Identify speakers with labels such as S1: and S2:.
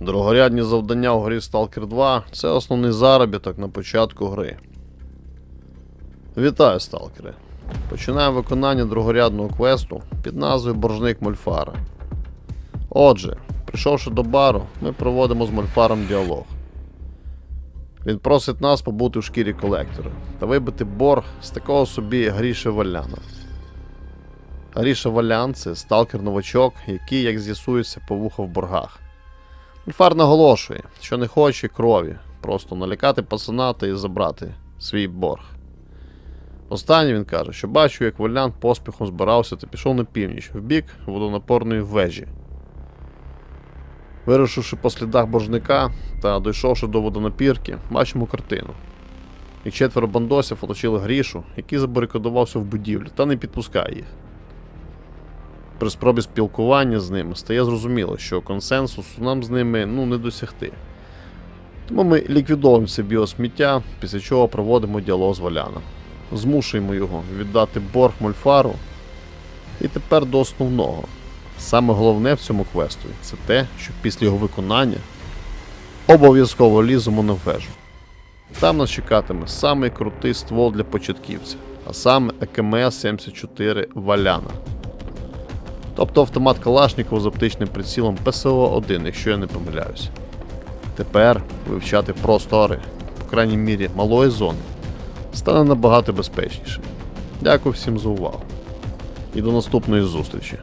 S1: Другорядні завдання у грі Stalker 2 це основний заробіток на початку гри. Вітаю, сталкери! Починаємо виконання другорядного квесту під назвою Боржник Мольфара. Отже, прийшовши до бару, ми проводимо з Мольфаром діалог. Він просить нас побути в шкірі колектора та вибити борг з такого собі Гріша Валяна. Гріша Валян це сталкер-новачок, який, як з'ясується, повуха в боргах. Мольфар наголошує, що не хоче крові, просто налякати пацана та і забрати свій борг. Останнє він каже, що бачив, як Валян поспіхом збирався та пішов на північ, в бік водонапорної вежі. Вирушивши по слідах боржника та дійшовши до водонапірки, бачимо картину. І четверо бандосів оточили грішу, який забарикадувався в будівлі та не підпускає їх. При спробі спілкування з ними стає зрозуміло, що консенсусу нам з ними ну, не досягти. Тому ми ліквідовуємо це біосміття, після чого проводимо діалог з Валяном. Змушуємо його віддати борг Мольфару. І тепер до основного. Саме головне в цьому квесту це те, що після його виконання обов'язково ліземо на вежу. Там нас чекатиме самий крутий ствол для початківця, а саме ЕКМС-74 Валяна. Тобто автомат Калашникова з оптичним прицілом ПСО-1, якщо я не помиляюсь. Тепер вивчати простори, по крайній мірі малої зони, стане набагато безпечніше. Дякую всім за увагу. І до наступної зустрічі.